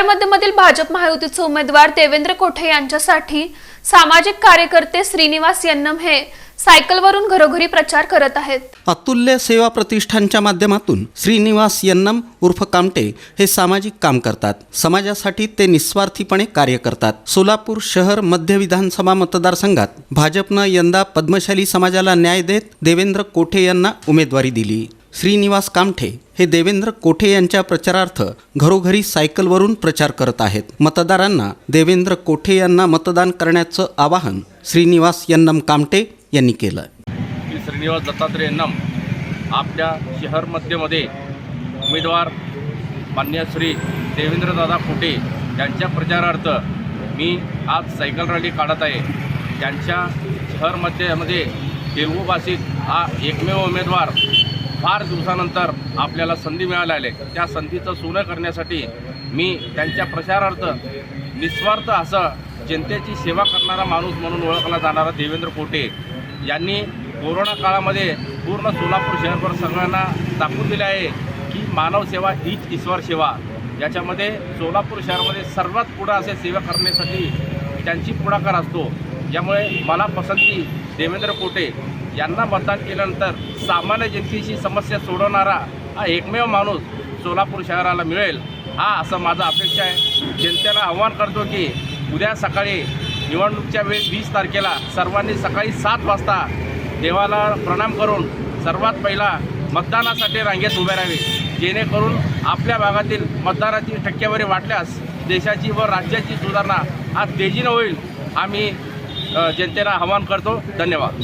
शहर मध्यमधील भाजप महायुतीचे उमेदवार देवेंद्र कोठे यांच्यासाठी सामाजिक कार्यकर्ते श्रीनिवास यन्नम हे सायकलवरून घरोघरी प्रचार करत आहेत. अतुल्य सेवा प्रतिष्ठानच्या माध्यमातून श्रीनिवास यन्नम उर्फ कामटे हे सामाजिक काम करतात. समाजासाठी ते निस्वार्थीपणे कार्य करतात. सोलापूर शहर मध्य विधानसभा मतदारसंघात भाजपनं यंदा पद्मशाली समाजाला न्याय देत देवेंद्र कोठे यांना उमेदवारी दिली. श्रीनिवास कामठे हे देवेंद्र कोठे यांच्या प्रचारार्थ घरोघरी सायकलवरून प्रचार करत आहेत. मतदारांना देवेंद्र कोठे यांना मतदान करण्याचं आवाहन श्रीनिवास यन्नम कामठे यांनी केलं मी श्रीनिवास दत्तात्रय यन्नम आपल्या शहरमध्येमध्ये उमेदवार मान्य श्री देवेंद्रदादा कोठे यांच्या प्रचारार्थ मी आज सायकल रॅली काढत आहे. त्यांच्या शहर तेलुगू भाषिक हा एकमेव उमेदवार फार दिवसानंतर आपल्याला संधी मिळाली आहे. त्या संधीचं सोनं करण्यासाठी मी त्यांच्या प्रचारार्थ निस्वार्थ असं जनतेची सेवा करणारा माणूस म्हणून ओळखला जाणारा देवेंद्र कोटे यांनी कोरोना काळामध्ये पूर्ण सोलापूर शहरभर सगळ्यांना दाखवून दिले आहे की मानव सेवा हीच ईश्वर सेवा. याच्यामध्ये सोलापूर शहरामध्ये सर्वात पुढं असे सेवा करण्यासाठी त्यांची पुढाकार असतो यामुळे मला पसंती देवेंद्र कोटे यांना मतदान केल्यानंतर सामान्य जनतेची समस्या सोडवणारा हा एकमेव माणूस सोलापूर शहराला मिळेल. हा असं माझा अपेक्षा आहे. जनतेला आव्हान करतो की उद्या सकाळी निवडणूकच्या वेळी वीस तारखेला सर्वांनी सकाळी सात वाजता देवाला प्रणाम करून सर्वात पहिला मतदानासाठी रांगेत उभे राहावे. जेणेकरून आपल्या भागातील मतदानाची टक्केवारी वाटल्यास देशाची व राज्याची सुधारणा आज तेजीनं होईल. आम्ही जनतेला आव्हान करतो. धन्यवाद.